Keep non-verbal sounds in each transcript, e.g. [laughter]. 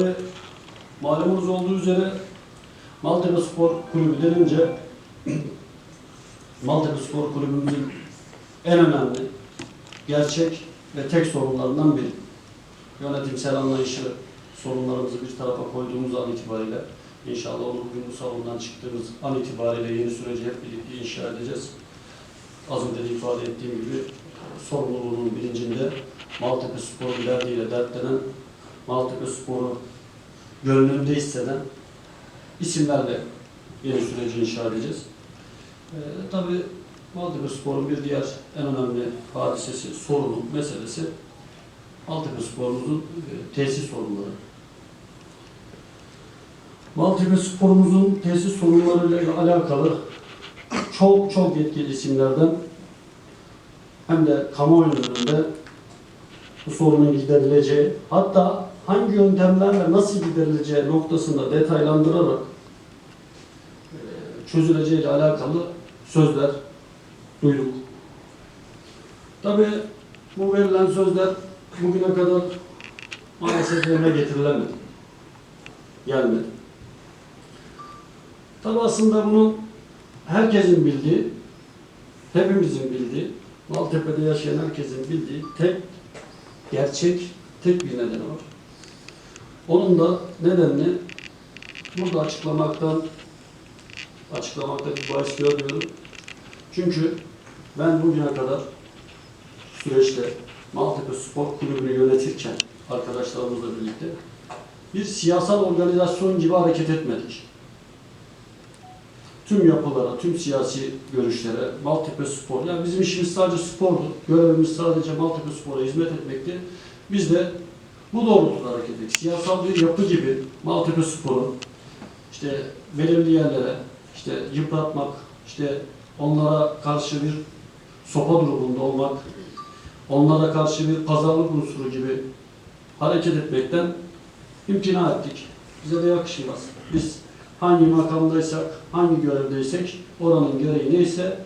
Ve malumunuz olduğu üzere Maltepe Spor Kulübü denince [clears throat] Maltepe Spor Kulübümüzün en önemli, gerçek ve tek sorunlarından biri. Yönetimsel anlayışı sorunlarımızı bir tarafa koyduğumuz an itibariyle inşallah onu bugün bu salondan çıktığımız an itibariyle yeni süreci hep birlikte inşa edeceğiz. Az önce de ifade ettiğim gibi sorumluluğunun bilincinde Maltepe Spor'un derdiyle dertlenen Maltepe Spor'u gönlünde hisseden isimlerle yeni süreci inşa edeceğiz. Ee, tabii Maltepe Spor'un bir diğer en önemli hadisesi, sorunu, meselesi Maltepe Spor'umuzun e, tesis sorunları. Maltepe Spor'umuzun tesis sorunlarıyla alakalı çok çok yetkili isimlerden hem de kamuoyu önünde bu sorunun giderileceği, hatta hangi yöntemlerle nasıl giderileceği noktasında detaylandırarak e, çözüleceğiyle alakalı sözler duyduk. Tabii bu verilen sözler bugüne kadar maalesef yerine getirilemedi. Gelmedi. Tabii aslında bunun herkesin bildiği, hepimizin bildiği, Maltepe'de yaşayan herkesin bildiği tek gerçek tek bir nedeni var. Onun da nedenini burada açıklamaktan açıklamakta bir bahis görmüyorum. Çünkü ben bugüne kadar süreçte Maltepe Spor Kulübü'nü yönetirken arkadaşlarımızla birlikte bir siyasal organizasyon gibi hareket etmedik. Tüm yapılara, tüm siyasi görüşlere, Maltepe Spor, yani bizim işimiz sadece spordu. Görevimiz sadece Maltepe Spor'a hizmet etmekti. Biz de bu doğrultuda hareket ettik. Siyasal bir yapı gibi Maltepe Spor'u işte belirli yerlere işte yıpratmak, işte onlara karşı bir sopa durumunda olmak, onlara karşı bir pazarlık unsuru gibi hareket etmekten imtina ettik. Bize de yakışmaz. Biz hangi makamdaysak, hangi görevdeysek oranın gereği neyse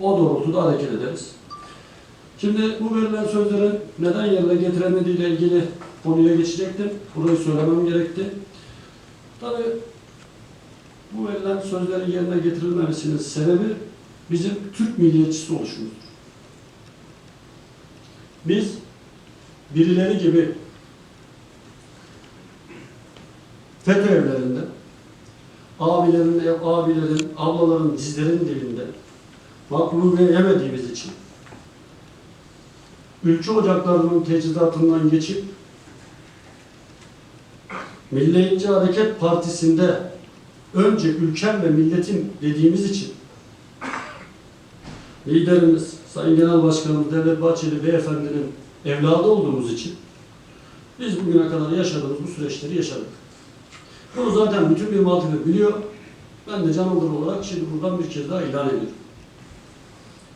o doğrultuda hareket ederiz. Şimdi bu verilen sözlerin neden yerine getiremediği ile ilgili konuya geçecektim. Burayı söylemem gerekti. Tabii bu verilen sözlerin yerine getirilmemesinin sebebi bizim Türk milliyetçisi oluşumuzdur. Biz birileri gibi FETÖ evlerinde abilerin, abilerin, ablaların, dizlerin dibinde makbul yemediğimiz için ülke ocaklarının teçhizatından geçip Milliyetçi Hareket Partisi'nde önce ülkem ve milletim dediğimiz için liderimiz, Sayın Genel Başkanımız Devlet Bahçeli Beyefendi'nin evladı olduğumuz için biz bugüne kadar yaşadığımız bu süreçleri yaşadık. Bunu zaten bütün bir Maltepe biliyor. Ben de Can Olur olarak şimdi buradan bir kez daha ilan ediyorum.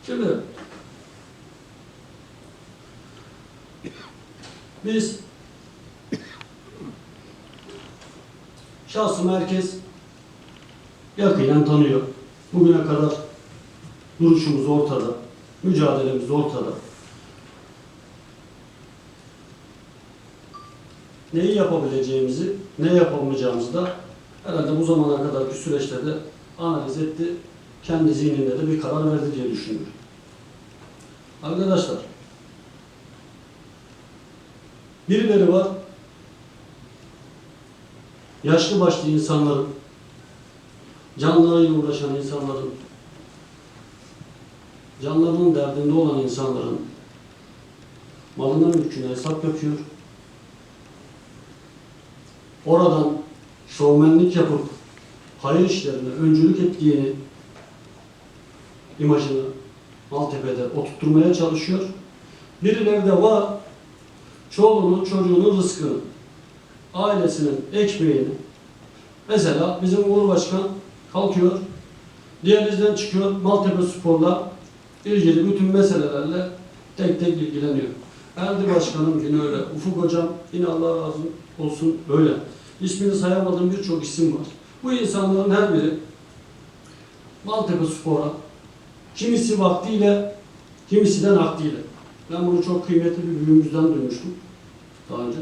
Şimdi biz şahsım herkes yakinen tanıyor. Bugüne kadar duruşumuz ortada, mücadelemiz ortada. Neyi yapabileceğimizi, ne yapamayacağımızı da herhalde bu zamana kadarki süreçte de analiz etti. Kendi zihninde de bir karar verdi diye düşünüyorum. Arkadaşlar, birileri var, yaşlı başlı insanların, canlarıyla uğraşan insanların, canlarının derdinde olan insanların malına mülküne hesap yapıyor. Oradan şovmenlik yapıp hayır işlerine öncülük ettiğini imajını Maltepe'de oturtmaya çalışıyor. Birileri de var çoluğunun çocuğunun rızkını ailesinin ekmeğini mesela bizim Uğur Başkan kalkıyor Diyalizden çıkıyor Maltepe Spor'la ilgili bütün meselelerle tek tek ilgileniyor. Erdi Başkanım yine öyle. Ufuk Hocam yine Allah razı olsun öyle. İsmini sayamadığım birçok isim var. Bu insanların her biri Maltepe Spor'a kimisi vaktiyle, kimisi de nakdiyle. Ben bunu çok kıymetli bir büyüğümüzden duymuştum daha önce.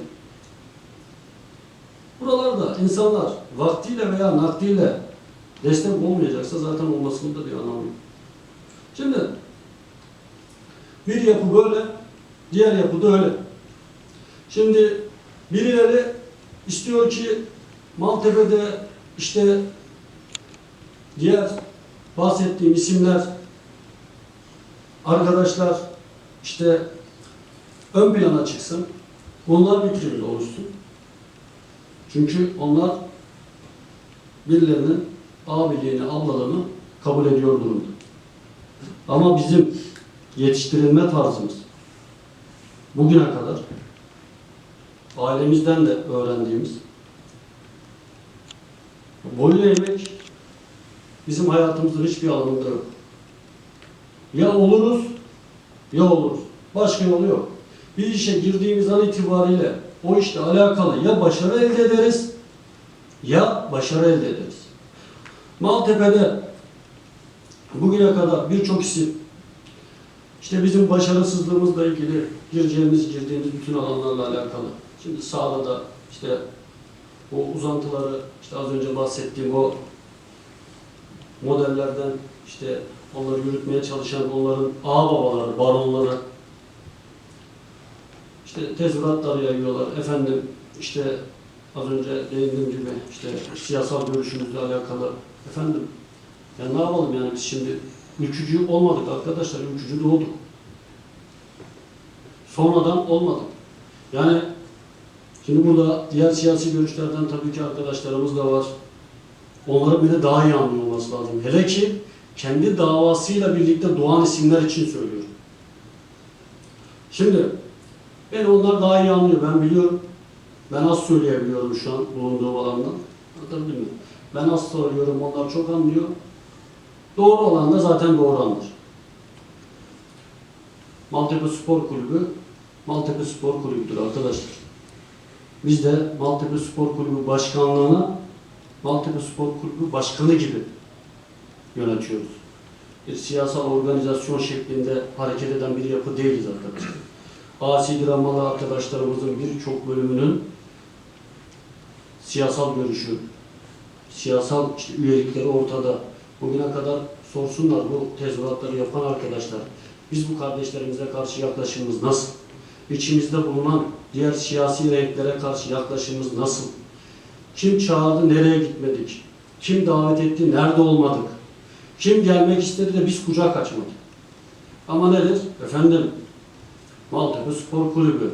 Buralarda insanlar vaktiyle veya nakliyle destek olmayacaksa zaten olmasının da bir anlamı. Şimdi bir yapı böyle, diğer yapı da öyle. Şimdi birileri istiyor ki Maltepe'de işte diğer bahsettiğim isimler arkadaşlar işte ön plana çıksın. Bunlar vitrinde oluşsun. Çünkü onlar birilerinin abiliğini, ablalığını kabul ediyor durumda. Ama bizim yetiştirilme tarzımız bugüne kadar ailemizden de öğrendiğimiz boyun eğmek bizim hayatımızın hiçbir alanında yok. Ya oluruz ya oluruz. Başka yolu yok. Bir işe girdiğimiz an itibariyle o işte alakalı ya başarı elde ederiz ya başarı elde ederiz. Maltepe'de bugüne kadar birçok isim işte bizim başarısızlığımızla ilgili gireceğimiz, girdiğimiz bütün alanlarla alakalı. Şimdi sağda da işte o uzantıları işte az önce bahsettiğim o modellerden işte onları yürütmeye çalışan onların ağababaları, baronları işte tezviratlar yayıyorlar. Efendim işte az önce değindiğim gibi işte siyasal görüşümüzle alakalı. Efendim ya ne yapalım yani biz şimdi ülkücü olmadık arkadaşlar, ülkücü doğduk. Sonradan olmadık. Yani şimdi burada diğer siyasi görüşlerden tabii ki arkadaşlarımız da var. Onların bile daha iyi anlıyor lazım. Hele ki kendi davasıyla birlikte doğan isimler için söylüyorum. Şimdi ben onlar daha iyi anlıyor. Ben biliyorum. Ben az söyleyebiliyorum şu an bulunduğum alandan. Anlatabildim mi? Ben az söylüyorum. Onlar çok anlıyor. Doğru olan da zaten doğrandır. Maltepe Spor Kulübü Maltepe Spor Kulübü'dür arkadaşlar. Biz de Maltepe Spor Kulübü başkanlığına Maltepe Spor Kulübü başkanı gibi yönetiyoruz. Bir siyasal organizasyon şeklinde hareket eden bir yapı değiliz arkadaşlar. Asi dramalı arkadaşlarımızın birçok bölümünün siyasal görüşü, siyasal işte üyelikleri ortada. Bugüne kadar sorsunlar bu tezahüratları yapan arkadaşlar. Biz bu kardeşlerimize karşı yaklaşımımız nasıl? İçimizde bulunan diğer siyasi renklere karşı yaklaşımımız nasıl? Kim çağırdı, nereye gitmedik? Kim davet etti, nerede olmadık? Kim gelmek istedi de biz kucak açmadık? Ama nedir? Efendim, Maltepe Spor Kulübü.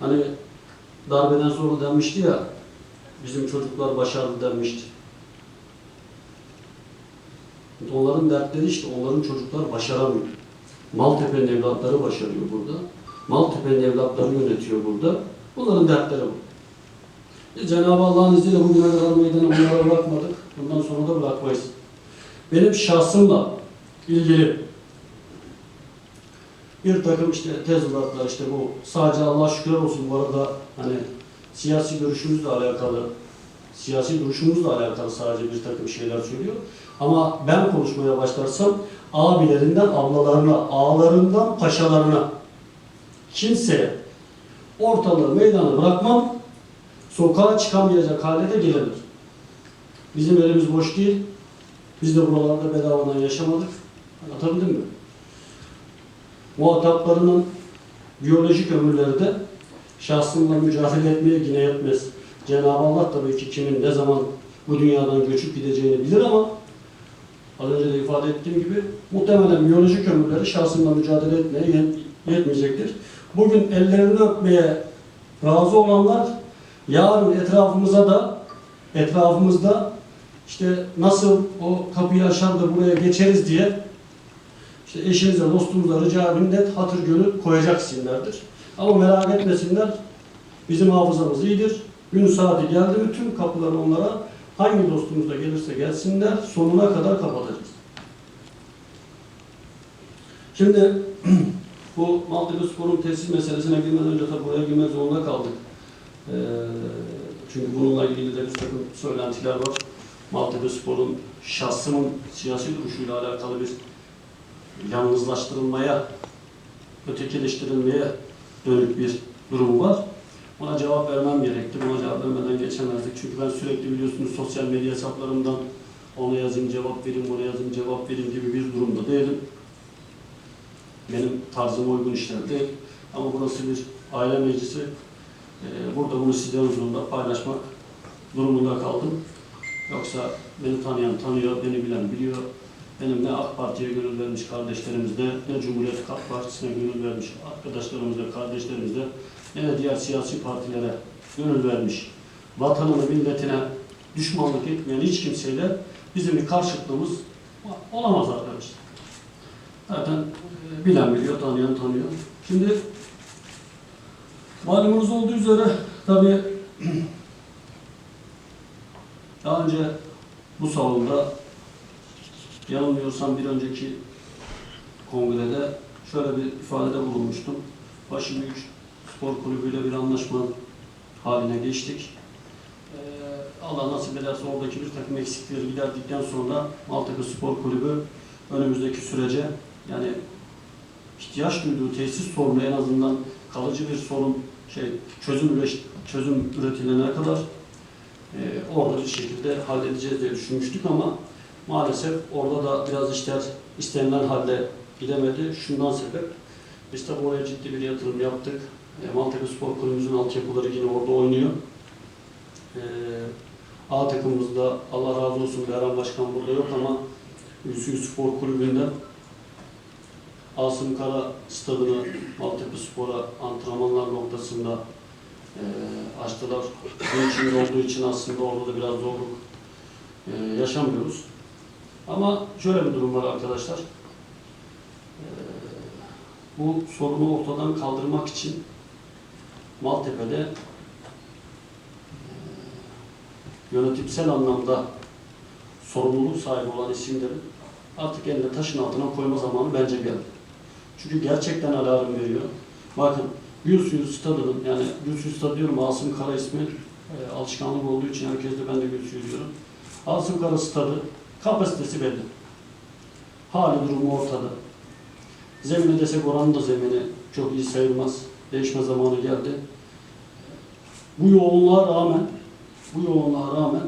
Hani darbeden sonra denmişti ya, bizim çocuklar başardı denmişti. Onların dertleri işte, onların çocuklar başaramıyor. Maltepe'nin evlatları başarıyor burada. Maltepe'nin evlatları yönetiyor burada. Bunların dertleri bu. E, Cenab-ı Allah'ın izniyle bugüne kadar meydanı onlara bırakmadık. Bundan sonra da bırakmayız. Benim şahsımla ilgili bir takım işte tezahüratlar işte bu sadece Allah şükürler olsun bu arada hani siyasi görüşümüzle alakalı siyasi duruşumuzla alakalı sadece bir takım şeyler söylüyor. Ama ben konuşmaya başlarsam abilerinden ablalarına, ağalarından paşalarına kimseye ortalığı meydanı bırakmam sokağa çıkamayacak hale de gelebilir. Bizim elimiz boş değil. Biz de buralarda bedavadan yaşamadık. Anlatabildim mi? Muhataplarının biyolojik ömürleri de şahsınla mücadele etmeye yine yetmez. Cenab-ı Allah tabii ki kimin ne zaman bu dünyadan göçüp gideceğini bilir ama az önce de ifade ettiğim gibi muhtemelen biyolojik ömürleri şahsınla mücadele etmeye yet- yetmeyecektir. Bugün ellerini öpmeye razı olanlar yarın etrafımıza da etrafımızda işte nasıl o kapıyı aşar da buraya geçeriz diye işte eşinize, dostunuza rica minnet, hatır gönül koyacak isimlerdir. Ama merak etmesinler, bizim hafızamız iyidir. Gün saati geldi mi tüm kapıları onlara hangi dostumuz da gelirse gelsinler sonuna kadar kapatacağız. Şimdi [clears throat] bu Maltepe Spor'un tesis meselesine girmeden önce tabii buraya girmek zorunda kaldık. Ee, çünkü bununla ilgili de bir takım söylentiler var. Maltepe Spor'un şahsımın siyasi duruşuyla alakalı bir yalnızlaştırılmaya, ötekileştirilmeye dönük bir durum var. Buna cevap vermem gerekti. Buna cevap vermeden geçemezdik. Çünkü ben sürekli biliyorsunuz sosyal medya hesaplarımdan ona yazayım cevap vereyim, buna yazayım cevap vereyim gibi bir durumda değilim. Benim tarzıma uygun işler değil. Ama burası bir aile meclisi. Ee, burada bunu sizlerin huzurunda paylaşmak durumunda kaldım. Yoksa beni tanıyan tanıyor, beni bilen biliyor. Benim ne AK Parti'ye gönül vermiş kardeşlerimizde, ne Cumhuriyet Halk Partisi'ne gönül vermiş arkadaşlarımızda, kardeşlerimizde, ne de diğer siyasi partilere gönül vermiş, vatanını, milletine düşmanlık etmeyen hiç kimseyle bizim bir karşıtlığımız olamaz arkadaşlar. Zaten e, bilen biliyor, tanıyan tanıyor. Şimdi malumunuz olduğu üzere tabii [clears throat] daha önce bu salonda yanılmıyorsam bir önceki kongrede şöyle bir ifadede bulunmuştum. Başıbüyük Spor Kulübü ile bir anlaşma haline geçtik. Ee, Allah nasip ederse oradaki bir takım eksikleri giderdikten sonra Maltepe Spor Kulübü önümüzdeki sürece yani ihtiyaç duyduğu tesis sorunu en azından kalıcı bir sorun şey çözüm üreş- çözüm üretilene kadar e, orada bir şekilde halledeceğiz diye düşünmüştük ama maalesef orada da biraz işler istenilen halde gidemedi. Şundan sebep biz tabi oraya ciddi bir yatırım yaptık. E, Maltepe Spor Kulübümüzün altyapıları yine orada oynuyor. E, A takımımızda Allah razı olsun Behram Başkan burada yok ama Hüsnü Spor Kulübü'nden Asım Kara Stadı'nı Maltepe Spor'a antrenmanlar noktasında e, açtılar. Gün içinde olduğu için aslında orada da biraz zorluk e, yaşamıyoruz. Ama şöyle bir durum var arkadaşlar. E, bu sorunu ortadan kaldırmak için Maltepe'de e, yönetimsel anlamda sorumluluk sahibi olan isimlerin artık elini taşın altına koyma zamanı bence geldi. Çünkü gerçekten alarm veriyor. Bakın Gülsuyu Stadı'nın yani Gülsuyu Stadı diyorum Asım Kara ismi e, alışkanlık olduğu için herkes de ben de Gülsuyu diyorum. Asım Kara Stadı kapasitesi belli. Hali durumu ortada. Zemini desek oranın da zemini çok iyi sayılmaz. Değişme zamanı geldi. Bu yoğunluğa rağmen bu yoğunluğa rağmen